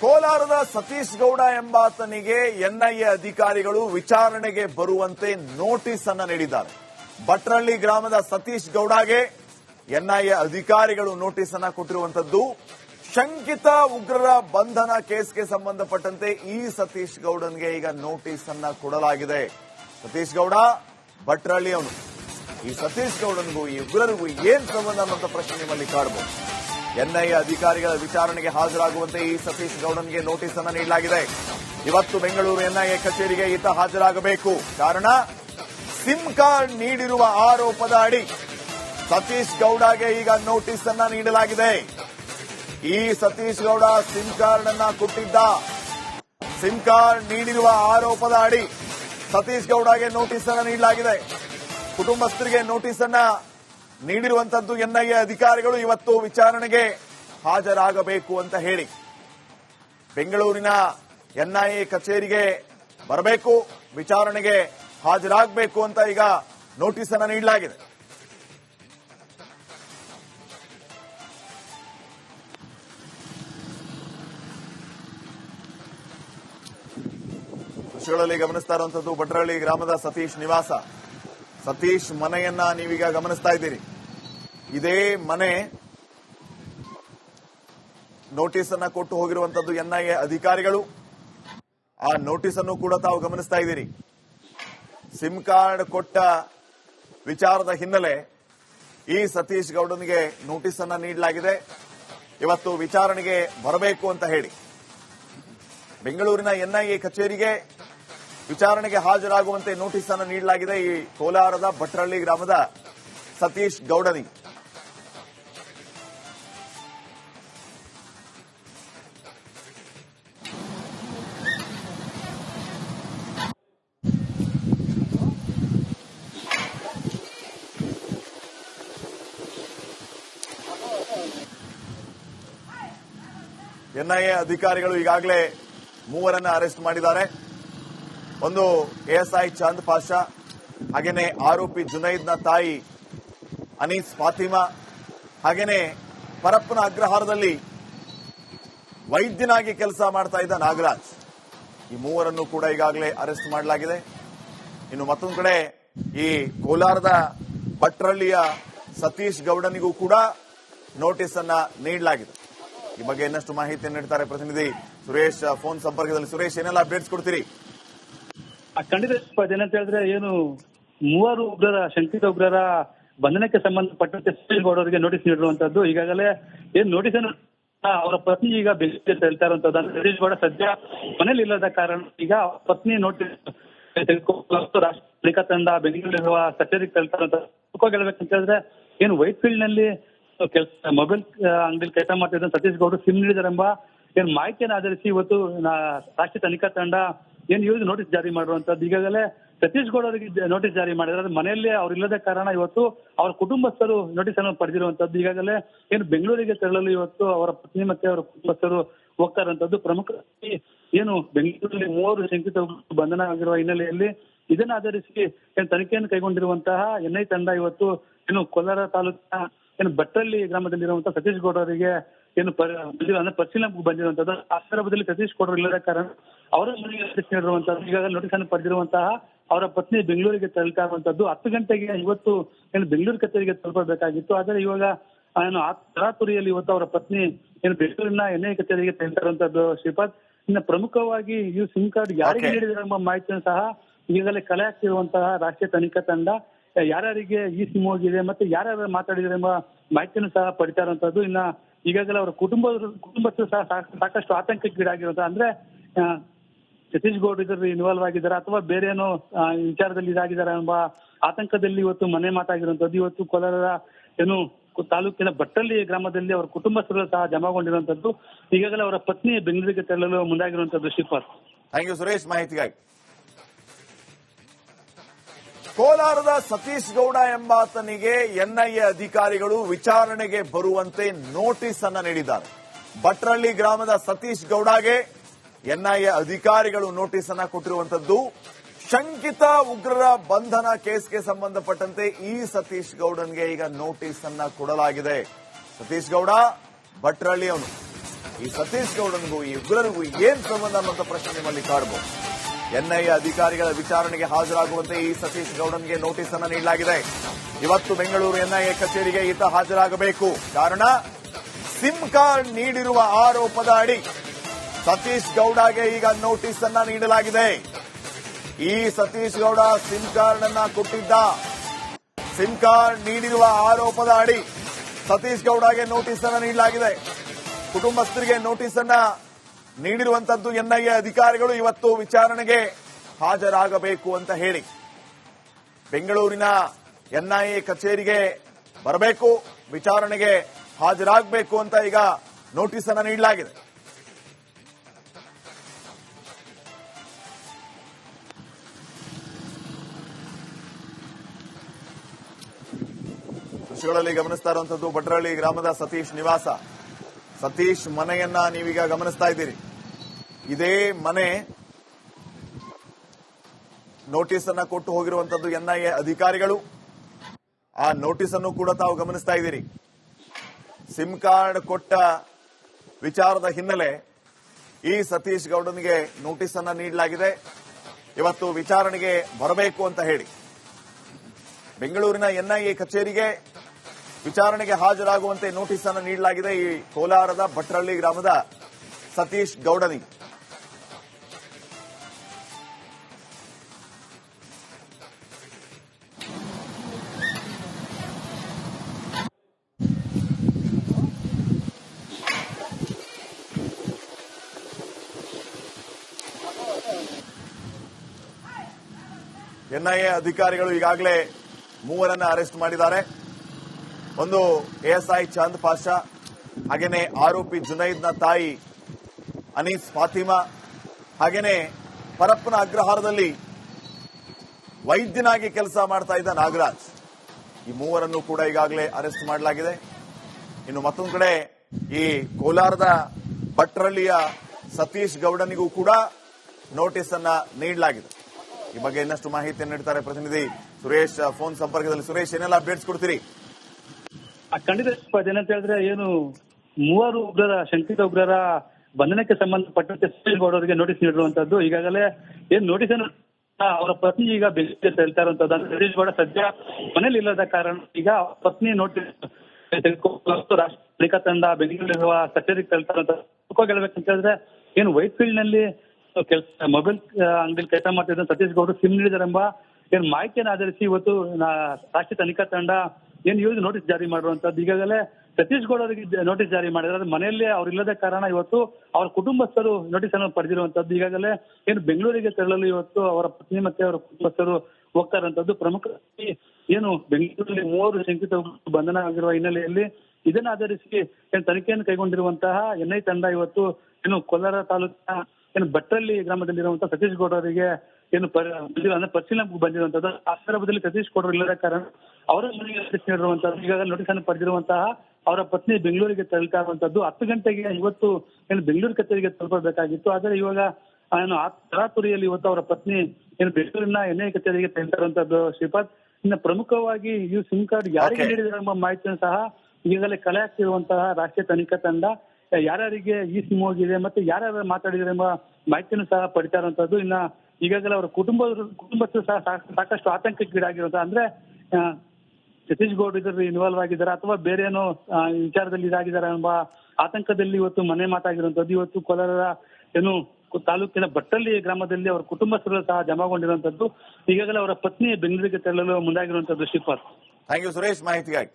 ಕೋಲಾರದ ಸತೀಶ್ ಗೌಡ ಎಂಬಾತನಿಗೆ ಎನ್ಐಎ ಅಧಿಕಾರಿಗಳು ವಿಚಾರಣೆಗೆ ಬರುವಂತೆ ನೋಟಿಸ್ ಅನ್ನು ನೀಡಿದ್ದಾರೆ. ಭಟ್ರಳ್ಳಿ ಗ್ರಾಮದ ಸತೀಶ್ ಗೌಡಗೆ ಎನ್ಐಎ ಅಧಿಕಾರಿಗಳು ನೋಟಿಸ್ ಅನ್ನ ಕೊಟ್ಟಿರುವಂತದ್ದು ಶಂಕಿತ ಉಗ್ರರ ಬಂಧನ ಕೇಸ್ಗೆ ಸಂಬಂಧಪಟ್ಟಂತೆ ಈ ಸತೀಶ್ ಗೌಡನ್ಗೆ ಈಗ ನೋಟಿಸ್ ಅನ್ನ ಕೊಡಲಾಗಿದೆ. ಸತೀಶ್ ಗೌಡ ಭಟ್ರಳ್ಳಿ ಅವನು ಈ ಸತೀಶ್ ಗೌಡನ್ಗೂ ಈ ಉಗ್ರರಿಗೂ ಏನ್ ಸಂಬಂಧ ಅನ್ನೋ ಪ್ರಶ್ನೆ ನಿಮ್ಮಲ್ಲಿ ಕಾಡಬಹುದು ಎನ್ಐಎ ಅಧಿಕಾರಿಗಳ ವಿಚಾರಣೆಗೆ ಹಾಜರಾಗುವಂತೆ ಈ ಸತೀಶ್ ಗೌಡನ್ಗೆ ನೋಟಿಸ್ ಅನ್ನು ನೀಡಲಾಗಿದೆ. ಇವತ್ತು ಬೆಂಗಳೂರು ಎನ್ಐಎ ಕಚೇರಿಗೆ ಈತ ಹಾಜರಾಗಬೇಕು. ಕಾರಣ, ಸಿಮ್ ಕಾರ್ಡ್ ನೀಡಿರುವ ಆರೋಪದ ಅಡಿ ಸತೀಶ್ ಗೌಡಗೆ ಈಗ ನೋಟಿಸ್ ಅನ್ನ ನೀಡಲಾಗಿದೆ. ಈ ಸತೀಶ್ ಗೌಡ ಸಿಮ್ ಕಾರ್ಡ್ ಅನ್ನ ಕೊಟ್ಟಿದ್ದ. ಸಿಮ್ ಕಾರ್ಡ್ ನೀಡಿರುವ ಆರೋಪದ ಅಡಿ ಸತೀಶ್ ಗೌಡಗೆ ನೋಟಿಸ್ ಅನ್ನ ನೀಡಲಾಗಿದೆ. ಕುಟುಂಬಸ್ಥರಿಗೆ ನೋಟಿಸ್ ಅನ್ನ ನೀಡಿರುವಂತದ್ದು ಎನ್ಐಎ ಅಧಿಕಾರಿಗಳು ಇವತ್ತು ವಿಚಾರಣೆಗೆ ಹಾಜರಾಗಬೇಕು ಅಂತ ಹೇಳಿ. ಬೆಂಗಳೂರಿನ ಎನ್ಐಎ ಕಚೇರಿಗೆ ಬರಬೇಕು, ವಿಚಾರಣೆಗೆ ಹಾಜರಾಗಬೇಕು ಅಂತ ಈಗ ನೋಟಿಸ್ ಅನ್ನು ನೀಡಲಾಗಿದೆ. ದೃಶ್ಯಗಳಲ್ಲಿ ಗಮನಿಸ್ತಾ ಇರುವಂತದ್ದು ಭಟ್ರಹಳ್ಳಿ ಗ್ರಾಮದ ಸತೀಶ್ ನಿವಾಸ. ಸತೀಶ್ ಮನೆಯನ್ನ ನೀವೀಗ ಗಮನಿಸ್ತಾ ಇದ್ದೀರಿ. ಇದೇ ಮನೆ ನೋಟಿಸ್ ಅನ್ನ ಕೊಟ್ಟು ಹೋಗಿರುವಂತದ್ದು ಎನ್ಐಎ ಅಧಿಕಾರಿಗಳು. ಆ ನೋಟಿಸ್ ಅನ್ನು ಕೂಡ ತಾವು ಗಮನಿಸ್ತಾ ಇದ್ದೀರಿ. ಸಿಮ್ ಕಾರ್ಡ್ ಕೊಟ್ಟ ವಿಚಾರದ ಹಿನ್ನೆಲೆ ಈ ಸತೀಶ್ ಗೌಡನಿಗೆ ನೋಟಿಸ್ ಅನ್ನ ನೀಡಲಾಗಿದೆ. ಇವತ್ತು ವಿಚಾರಣೆಗೆ ಬರಬೇಕು ಅಂತ ಹೇಳಿ. ಬೆಂಗಳೂರಿನ ಎನ್ಐಎ ಕಚೇರಿಗೆ ವಿಚಾರಣೆಗೆ ಹಾಜರಾಗುವಂತೆ ನೋಟಿಸ್ ಅನ್ನು ನೀಡಲಾಗಿದೆ ಈ ಕೋಲಾರದ ಭಟ್ರಳ್ಳಿ ಗ್ರಾಮದ ಸತೀಶ್ ಗೌಡನಿ. ಎನ್ಐಎ ಅಧಿಕಾರಿಗಳು ಈಗಾಗಲೇ ಮೂವರನ್ನ ಅರೆಸ್ಟ್ ಮಾಡಿದ್ದಾರೆ. ಒಂದು ಎಎಸ್ಐ ಚಂದ್ ಪಾಷಾ, ಹಾಗೇನೆ ಆರೋಪಿ ಜುನೈದ್ನ ತಾಯಿ ಅನೀಸ್ ಫಾತಿಮಾ, ಹಾಗೇನೆ ಪರಪ್ಪನ ಅಗ್ರಹಾರದಲ್ಲಿ ವೈದ್ಯನಾಗಿ ಕೆಲಸ ಮಾಡ್ತಾ ಇದ್ದ ನಾಗರಾಜ್. ಈ ಮೂವರನ್ನು ಕೂಡ ಈಗಾಗಲೇ ಅರೆಸ್ಟ್ ಮಾಡಲಾಗಿದೆ. ಇನ್ನು ಮತ್ತೊಂದು ಕಡೆ ಈ ಕೋಲಾರದ ಭಟ್ರಳ್ಳಿಯ ಸತೀಶ್ ಗೌಡನಿಗೂ ಕೂಡ ನೋಟಿಸ್ ಅನ್ನ ನೀಡಲಾಗಿದೆ. ಈ ಬಗ್ಗೆ ಇನ್ನಷ್ಟು ಮಾಹಿತಿ ನೀಡ್ತಾರೆ ಪ್ರತಿನಿಧಿ ಸುರೇಶ್, ಫೋನ್ ಸಂಪರ್ಕದಲ್ಲಿ. ಸುರೇಶ್, ಏನೆಲ್ಲ ಅಪ್ಡೇಟ್ಸ್ ಕೊಡ್ತೀರಿ? ಖಂಡಿತ ಏನಂತ ಹೇಳಿದ್ರೆ ಏನು ಮೂವರು ಉಗ್ರರ, ಶಂಕಿತ ಉಗ್ರರ ಬಂಧನಕ್ಕೆ ಸಂಬಂಧಪಟ್ಟಂತೆ ಸುಪ್ರೀಂ ಕೋರ್ಟ್ ಅವರಿಗೆ ನೋಟಿಸ್ ನೀಡಿರುವಂತದ್ದು. ಈಗಾಗಲೇ ಏನ್ ನೋಟಿಸ್ ಅನ್ನು ಅವರ ಪತ್ನಿ ಈಗ ಬೆಂಗಳೂರಿಗೆ ಹೇಳ್ತಾ ಇರುವಂತದ್ದು. ಸತೀಶ್ ಗೌಡ ಸದ್ಯ ಮನೇಲಿ ಇಲ್ಲದ ಕಾರಣ ಈಗ ಪತ್ನಿ ನೋಟಿಸ್ ತೆಗೆದುಕೊಂಡು ರಾಷ್ಟ್ರ ತನಿಖಾ ತಂಡ ಬೆಂಗಳೂರಿರುವ ಕಚೇರಿಗೆ ಇರುವಂತದ್ದು. ಮುಖ್ಯವಾಗಿ ಹೇಳ್ಬೇಕಂತ ಹೇಳಿದ್ರೆ ಏನು ವೈಟ್ ಫೀಲ್ಡ್ನಲ್ಲಿ ಕೆಲಸ ಮೊಬೈಲ್ ಅಂಗಡಿ ಕೆಲಸ ಮಾಡ್ತಿದ್ದ ಸತೀಶ್ ಗೌಡ ಸಿಮ್ ನೀಡಿದಾರೆಂಬ ಏನ್ ಮಾಹಿತಿಯನ್ನು ಆಧರಿಸಿ ಇವತ್ತು ರಾಷ್ಟ್ರೀಯ ತನಿಖಾ ತಂಡ ಏನ್ ಇವ್ರಿಗೆ ನೋಟಿಸ್ ಜಾರಿ ಮಾಡಿರುವಂತದ್ದು ಈಗಾಗಲೇ ಸತೀಶ್ ಗೌಡ ಅವರಿಗೆ ನೋಟಿಸ್ ಜಾರಿ ಮಾಡಿದ್ರೆ ಅದು ಮನೆಯಲ್ಲೇ ಅವ್ರು ಇಲ್ಲದ ಕಾರಣ ಇವತ್ತು ಅವರ ಕುಟುಂಬಸ್ಥರು ನೋಟಿಸ್ ಅನ್ನು ಪಡೆದಿರುವಂತದ್ದು. ಈಗಾಗಲೇ ಏನು ಬೆಂಗಳೂರಿಗೆ ತೆರಳಲು ಇವತ್ತು ಅವರ ಪತ್ನಿ ಮತ್ತೆ ಅವರ ಕುಟುಂಬಸ್ಥರು ಹೋಗ್ತಾ ಅಂತದ್ದು ಪ್ರಮುಖವಾಗಿ ಏನು ಬೆಂಗಳೂರಲ್ಲಿ ಮೂವರು ಶಂಕಿತ ಬಂಧನ ಆಗಿರುವ ಹಿನ್ನೆಲೆಯಲ್ಲಿ ಇದನ್ನ ಆಧರಿಸಿ ಏನು ತನಿಖೆಯನ್ನು ಕೈಗೊಂಡಿರುವಂತಹ ಎನ್ಐ ತಂಡ ಇವತ್ತು ಏನು ಕೋಲಾರ ತಾಲೂಕಿನ ಏನು ಭಟ್ಟಳ್ಳಿ ಗ್ರಾಮದಲ್ಲಿರುವಂತಹ ಸತೀಶ್ ಗೌಡ ಅವರಿಗೆ ಏನು ಅಂದ್ರೆ ಪರಿಶೀಲನೆ ಬಂದಿರುವಂತದ್ದು. ಆ ಸಂದರ್ಭದಲ್ಲಿ ಸತೀಶ್ ಇಲ್ಲದ ಕಾರಣ ಅವರ ಮನೆಗೆ ನೋಟಿಸ್ ನೀಡಿರುವಂತದ್ದು ಈಗಾಗಲೇ ನೋಟಿಸ್ ಅನ್ನು ಪಡೆದಿರುವಂತಹ ಅವರ ಪತ್ನಿ ಬೆಂಗಳೂರಿಗೆ ತೆರಳ್ತಾ ಇರುವಂತದ್ದು ಹತ್ತು ಗಂಟೆಗೆ ಇವತ್ತು ಏನು ಬೆಂಗಳೂರು ಕಚೇರಿಗೆ ತಲುಪಬೇಕಾಗಿತ್ತು. ಆದರೆ ಇವಾಗ ಏನು ತರಾತುರಿಯಲ್ಲಿ ಇವತ್ತು ಅವರ ಪತ್ನಿ ಏನು ಬೆಂಗಳೂರಿನ ಎನ್ಐ ಕಚೇರಿಗೆ ತೆರಳ್ತಾ ಇರುವಂತದ್ದು ಶ್ರೀಪಾದ್ ಇನ್ನು ಪ್ರಮುಖವಾಗಿ ಈ ಸಿಮ್ ಕಾರ್ಡ್ ಯಾರಿಗೆ ನೀಡಿದ್ರೆ ಎಂಬ ಮಾಹಿತಿಯನ್ನು ಸಹ ಈಗಾಗಲೇ ಕಲೆ ಹಾಕಿರುವಂತಹ ರಾಷ್ಟ್ರೀಯ ತನಿಖಾ ತಂಡ ಯಾರ್ಯಾರಿಗೆ ಈ ಸಿಮ್ ಹೋಗಿದೆ ಮತ್ತೆ ಯಾರ್ಯಾರು ಮಾತಾಡಿದ್ರೆ ಎಂಬ ಮಾಹಿತಿಯನ್ನು ಸಹ ಪಡಿತಾ ಇರುವಂತದ್ದು. ಇನ್ನ ಈಗಾಗಲೇ ಅವರ ಕುಟುಂಬ ಕುಟುಂಬಸ್ಥರು ಸಹ ಸಾಕ- ಸಾಕಷ್ಟು ಆತಂಕಕ್ಕೀಡಾಗಿರುವಂತ ಅಂದ್ರೆ ಸತೀಶ್ ಗೌಡ್ ಇದರಲ್ಲಿ ಇನ್ವಾಲ್ವ್ ಆಗಿದ್ದಾರೆ ಅಥವಾ ಬೇರೆ ಏನೋ ವಿಚಾರದಲ್ಲಿ ಇದಾಗಿದ್ದಾರೆ ಎಂಬ ಆತಂಕದಲ್ಲಿ ಇವತ್ತು ಮನೆ ಮಾತಾಗಿರುವಂತದ್ದು ಇವತ್ತು ಕೋಲಾರ ಏನು ತಾಲೂಕಿನ ಬಟ್ಟಳ್ಳಿ ಗ್ರಾಮದಲ್ಲಿ ಅವರ ಕುಟುಂಬಸ್ಥರು ಸಹ ಜಮಾಗೊಂಡಿರುವಂತದ್ದು ಈಗಾಗಲೇ ಅವರ ಪತ್ನಿ ಬೆಂಗಳೂರಿಗೆ ತೆರಳಲು ಮುಂದಾಗಿರುವಂತದ್ದು ಶ್ರೀಪಾದ್ ಥ್ಯಾಂಕ್ ಯು ಸುರೇಶ್ ಮಾಹಿತಿಗಾಗಿ. ಕೋಲಾರದ ಸತೀಶ್ ಗೌಡ ಎಂಬಾತನಿಗೆ ಎನ್ಐಎ ಅಧಿಕಾರಿಗಳು ವಿಚಾರಣೆಗೆ ಬರುವಂತೆ ನೋಟಿಸ್ ಅನ್ನ ನೀಡಿದ್ದಾರೆ. ಭಟ್ರಳ್ಳಿ ಗ್ರಾಮದ ಸತೀಶ್ ಗೌಡಗೆ ಎನ್ಐಎ ಅಧಿಕಾರಿಗಳು ನೋಟಿಸ್ ಅನ್ನ ಕೊಟ್ಟಿರುವಂತದ್ದು ಶಂಕಿತ ಉಗ್ರರ ಬಂಧನ ಕೇಸ್ಗೆ ಸಂಬಂಧಪಟ್ಟಂತೆ ಈ ಸತೀಶ್ ಗೌಡನ್ಗೆ ಈಗ ನೋಟಿಸ್ ಅನ್ನ ಕೊಡಲಾಗಿದೆ. ಸತೀಶ್ ಗೌಡ ಭಟ್ರಳ್ಳಿ ಅವನು ಈ ಸತೀಶ್ ಗೌಡನಿಗೂ ಈ ಉಗ್ರರಿಗೂ ಏನ್ ಸಂಬಂಧ ಅನ್ನುವಂಥ ಪ್ರಶ್ನೆ ನಿಮ್ಮಲ್ಲಿ ಕಾಡಬಹುದು ಎನ್ಐಎ ಅಧಿಕಾರಿಗಳ ವಿಚಾರಣೆಗೆ ಹಾಜರಾಗುವಂತೆ ಈ ಸತೀಶ್ ಗೌಡನ್ಗೆ ನೋಟಿಸ್ ಅನ್ನು ನೀಡಲಾಗಿದೆ. ಇವತ್ತು ಬೆಂಗಳೂರು ಎನ್ಐಎ ಕಚೇರಿಗೆ ಈತ ಹಾಜರಾಗಬೇಕು. ಕಾರಣ, ಸಿಮ್ ಕಾರ್ಡ್ ನೀಡಿರುವ ಆರೋಪದ ಅಡಿ ಸತೀಶ್ ಗೌಡಗೆ ಈಗ ನೋಟಿಸ್ ಅನ್ನ ನೀಡಲಾಗಿದೆ. ಈ ಸತೀಶ್ ಗೌಡ ಸಿಮ್ ಕಾರ್ಡ್ ಅನ್ನ ಕೊಟ್ಟಿದ್ದ. ಸಿಮ್ ಕಾರ್ಡ್ ನೀಡಿರುವ ಆರೋಪದ ಅಡಿ ಸತೀಶ್ ಗೌಡಗೆ ನೋಟಿಸ್ ಅನ್ನ ನೀಡಲಾಗಿದೆ. ಕುಟುಂಬಸ್ಥರಿಗೆ ನೋಟಿಸ್ ಅನ್ನ ನೀಡಿರುವಂತದ್ದು ಎನ್ಐಎ ಅಧಿಕಾರಿಗಳು ಇವತ್ತು ವಿಚಾರಣೆಗೆ ಹಾಜರಾಗಬೇಕು ಅಂತ ಹೇಳಿ. ಬೆಂಗಳೂರಿನ ಎನ್ಐಎ ಕಚೇರಿಗೆ ಬರಬೇಕು, ವಿಚಾರಣೆಗೆ ಹಾಜರಾಗಬೇಕು ಅಂತ ಈಗ ನೋಟಿಸ್ ಅನ್ನು ನೀಡಲಾಗಿದೆ. ದೃಶ್ಯಗಳಲ್ಲಿ ಗಮನಿಸ್ತಾ ಇರುವಂತದ್ದು ಭಟ್ರಳ್ಳಿ ಗ್ರಾಮದ ಸತೀಶ್ ನಿವಾಸ. ಸತೀಶ್ ಮನೆಯನ್ನ ನೀವೀಗ ಗಮನಿಸ್ತಾ ಇದ್ದೀರಿ. ಇದೇ ಮನೆ ನೋಟಿಸ್ ಅನ್ನ ಕೊಟ್ಟು ಹೋಗಿರುವಂತದ್ದು ಎನ್ಐಎ ಅಧಿಕಾರಿಗಳು. ಆ ನೋಟಿಸ್ ಅನ್ನು ಕೂಡ ತಾವು ಗಮನಿಸ್ತಾ ಇದ್ದೀರಿ. ಸಿಮ್ ಕಾರ್ಡ್ ಕೊಟ್ಟ ವಿಚಾರದ ಹಿನ್ನೆಲೆ ಈ ಸತೀಶ್ ಗೌಡನಿಗೆ ನೋಟಿಸ್ ಅನ್ನ ನೀಡಲಾಗಿದೆ. ಇವತ್ತು ವಿಚಾರಣೆಗೆ ಬರಬೇಕು ಅಂತ ಹೇಳಿ. ಬೆಂಗಳೂರಿನ ಎನ್ಐಎ ಕಚೇರಿಗೆ ವಿಚಾರಣೆಗೆ ಹಾಜರಾಗುವಂತೆ ನೋಟಿಸ್ ಅನ್ನು ನೀಡಲಾಗಿದೆ ಈ ಕೋಲಾರದ ಭಟ್ರಳ್ಳಿ ಗ್ರಾಮದ ಸತೀಶ್ ಗೌಡನಿಗೆ. ಎನ್ಐಎ ಅಧಿಕಾರಿಗಳು ಈಗಾಗಲೇ ಮೂವರನ್ನ ಅರೆಸ್ಟ್ ಮಾಡಿದ್ದಾರೆ. ಒಂದು ಎಎಸ್ಐ ಚಾಂದ್ ಪಾಷಾ, ಹಾಗೇನೆ ಆರೋಪಿ ಜುನೈದ್ನ ತಾಯಿ ಅನೀಸ್ ಫಾತಿಮಾ, ಹಾಗೇನೆ ಪರಪ್ಪನ ಅಗ್ರಹಾರದಲ್ಲಿ ವೈದ್ಯನಾಗಿ ಕೆಲಸ ಮಾಡ್ತಾ ಇದ್ದ ನಾಗರಾಜ್. ಈ ಮೂವರನ್ನು ಕೂಡ ಈಗಾಗಲೇ ಅರೆಸ್ಟ್ ಮಾಡಲಾಗಿದೆ. ಇನ್ನು ಮತ್ತೊಂದು ಕಡೆ ಈ ಕೋಲಾರದ ಭಟ್ರಳ್ಳಿಯ ಸತೀಶ್ ಗೌಡನಿಗೂ ಕೂಡ ನೋಟಿಸ್ ಅನ್ನ ನೀಡಲಾಗಿದೆ. ಈ ಬಗ್ಗೆ ಇನ್ನಷ್ಟು ಮಾಹಿತಿಯನ್ನು ನೀಡ್ತಾರೆ ಪ್ರತಿನಿಧಿ ಸುರೇಶ್ ಫೋನ್ ಸಂಪರ್ಕದಲ್ಲಿ. ಸುರೇಶ್, ಏನೆಲ್ಲ ಅಪ್ಡೇಟ್ಸ್ ಕೊಡ್ತೀರಿ? ಖಂಡಿತ ಏನಂತ ಹೇಳಿದ್ರೆ ಏನು ಮೂವರು ಉಗ್ರರ, ಶಂಕಿತ ಉಗ್ರರ ಬಂಧನಕ್ಕೆ ಸಂಬಂಧಪಟ್ಟಂತೆ ಸುಪ್ರೀಂ ಕೋರ್ಟ್ ಅವರಿಗೆ ನೋಟಿಸ್ ನೀಡಿರುವಂತದ್ದು. ಈಗಾಗಲೇ ಏನ್ ನೋಟಿಸ್ ಅನ್ನು ಅವರ ಪತ್ನಿ ಈಗ ಬೆಂಗಳೂರಿಗೆ ತೆರಳ್ತಾ ಇರುವಂತದ್ದು. ಸತೀಶ್ ಗೌಡ ಸದ್ಯ ಮನೇಲಿ ಇಲ್ಲದ ಕಾರಣ ಈಗ ಪತ್ನಿ ನೋಟಿಸ್ ತೆಗೆದುಕೊಂಡು ರಾಷ್ಟ್ರೀಯ ತಂಡ ಬೆಂಗಳೂರಿರುವ ಕಚೇರಿಗೆ ಮುಖ್ಯವಾಗಿ ಹೇಳ್ಬೇಕಂತ ಹೇಳಿದ್ರೆ ಏನು ವೈಟ್ ಫೀಲ್ಡ್ನಲ್ಲಿ ಕೆಲಸ, ಮೊಬೈಲ್ ಅಂಗಡಿಯಲ್ಲಿ ಕೆಲಸ ಮಾಡ್ತಿದ್ದ ಸತೀಶ್ ಗೌಡ ಸಿಮ್ ನೀಡಿದಾರೆಂಬ ಏನು ಮಾಹಿತಿಯನ್ನು ಆಧರಿಸಿ ಇವತ್ತು ರಾಷ್ಟ್ರೀಯ ತನಿಖಾ ತಂಡ ಏನು ಇವ್ರಿಗೆ ನೋಟಿಸ್ ಜಾರಿ ಮಾಡಿರುವಂತದ್ದು. ಈಗಾಗಲೇ ಸತೀಶ್ ಗೌಡ ಅವರಿಗೆ ನೋಟಿಸ್ ಜಾರಿ ಮಾಡಿದ್ರೆ ಮನೆಯಲ್ಲೇ ಅವರಿಲ್ಲದ ಕಾರಣ ಇವತ್ತು ಅವರ ಕುಟುಂಬಸ್ಥರು ನೋಟಿಸ್ ಅನ್ನು ಪಡೆದಿರುವಂತದ್ದು. ಈಗಾಗಲೇ ಏನು ಬೆಂಗಳೂರಿಗೆ ತೆರಳಲು ಇವತ್ತು ಅವರ ಪತ್ನಿ ಮತ್ತೆ ಅವರ ಕುಟುಂಬಸ್ಥರು ಹೋಗ್ತಾ ಇರುವಂತದ್ದು ಪ್ರಮುಖವಾಗಿ ಏನು ಬೆಂಗಳೂರಲ್ಲಿ ಮೂವರು ಶಂಕಿತ ಬಂಧನ ಆಗಿರುವ ಹಿನ್ನೆಲೆಯಲ್ಲಿ ಇದನ್ನ ಆಧರಿಸಿ ಏನು ತನಿಖೆಯನ್ನು ಕೈಗೊಂಡಿರುವಂತಹ ಎನ್ಐ ತಂಡ ಇವತ್ತು ಏನು ಕೋಲಾರ ತಾಲೂಕಿನ ಏನು ಭಟ್ರಳ್ಳಿ ಗ್ರಾಮದಲ್ಲಿರುವಂತಹ ಸತೀಶ್ ಗೌಡ ಅವರಿಗೆ ಏನು ಅಂದ್ರೆ ಪರಿಶೀಲನೆ ಬಂದಿರುವಂತದ್ದು ಆ ಸಂದರ್ಭದಲ್ಲಿ ಸತೀಶ್ ಗೌಡರು ಇಲ್ಲದ ಕಾರಣ ಅವರ ಮನೆಗೆ ನೋಟಿಸ್ ನೀಡಿರುವಂತದ್ದು ಈಗಾಗಲೇ ನೋಟಿಸ್ ಅನ್ನು ಪಡೆದಿರುವಂತಹ ಅವರ ಪತ್ನಿ ಬೆಂಗಳೂರಿಗೆ ತೆರಳ್ತಾ ಇರುವಂತದ್ದು ಹತ್ತು ಗಂಟೆಗೆ ಇವತ್ತು ಏನು ಬೆಂಗಳೂರು ಕಚೇರಿಗೆ ತಲುಪಬೇಕಾಗಿತ್ತು. ಆದರೆ ಇವಾಗ ಏನು ತರಾತುರಿಯಲ್ಲಿ ಇವತ್ತು ಅವರ ಪತ್ನಿ ಏನು ಬೆಂಗಳೂರಿನ ಎನ್ಐ ಕಚೇರಿಗೆ ತೆರಳ್ತಾ ಇರುವಂತದ್ದು ಶ್ರೀಪಾದ್. ಇನ್ನು ಪ್ರಮುಖವಾಗಿ ಈ ಸಿಮ್ ಕಾರ್ಡ್ ಯಾರಿಗೆ ನೀಡಿದ್ರೆ ಎಂಬ ಮಾಹಿತಿಯನ್ನು ಸಹ ಈಗಾಗಲೇ ಕಲೆ ಹಾಕ್ತಿರುವಂತಹ ರಾಷ್ಟ್ರೀಯ ತನಿಖಾ ತಂಡ ಯಾರ್ಯಾರಿಗೆ ಈ ಸಿಮ್ ಹೋಗಿದೆ ಮತ್ತೆ ಯಾರ್ಯಾರು ಮಾತಾಡಿದ್ದಾರೆ ಎಂಬ ಮಾಹಿತಿಯನ್ನು ಸಹ ಪಡಿತಾ ಇನ್ನ ಈಗಾಗಲೇ ಅವರ ಕುಟುಂಬ ಕುಟುಂಬಸ್ಥರು ಸಹ ಸಾಕ್- ಸಾಕಷ್ಟು ಆತಂಕಕ್ಕೀಡಾಗಿರುವಂತಹ ಅಂದ್ರೆ ಸತೀಶ್ ಗೌಡ್ ಇದ್ರಲ್ಲಿ ಇನ್ವಾಲ್ವ್ ಆಗಿದ್ದಾರೆ ಅಥವಾ ಬೇರೆ ಏನೋ ವಿಚಾರದಲ್ಲಿ ಇದಾಗಿದ್ದಾರೆ ಎಂಬ ಆತಂಕದಲ್ಲಿ ಇವತ್ತು ಮನೆ ಮಾತಾಗಿರುವಂತದ್ದು. ಇವತ್ತು ಕೋಲಾರ ಏನು ತಾಲೂಕಿನ ಬಟ್ಟಳ್ಳಿ ಗ್ರಾಮದಲ್ಲಿ ಅವರ ಕುಟುಂಬಸ್ಥರು ಸಹ ಜಮಾಗೊಂಡಿರುವಂತದ್ದು. ಈಗಾಗಲೇ ಅವರ ಪತ್ನಿ ಬೆಂಗಳೂರಿಗೆ ತೆರಳಲು ಮುಂದಾಗಿರುವಂತದ್ದು ಶ್ರೀಪಾದ್. ಥ್ಯಾಂಕ್ ಯು ಸುರೇಶ್ ಮಾಹಿತಿಗಾಗಿ.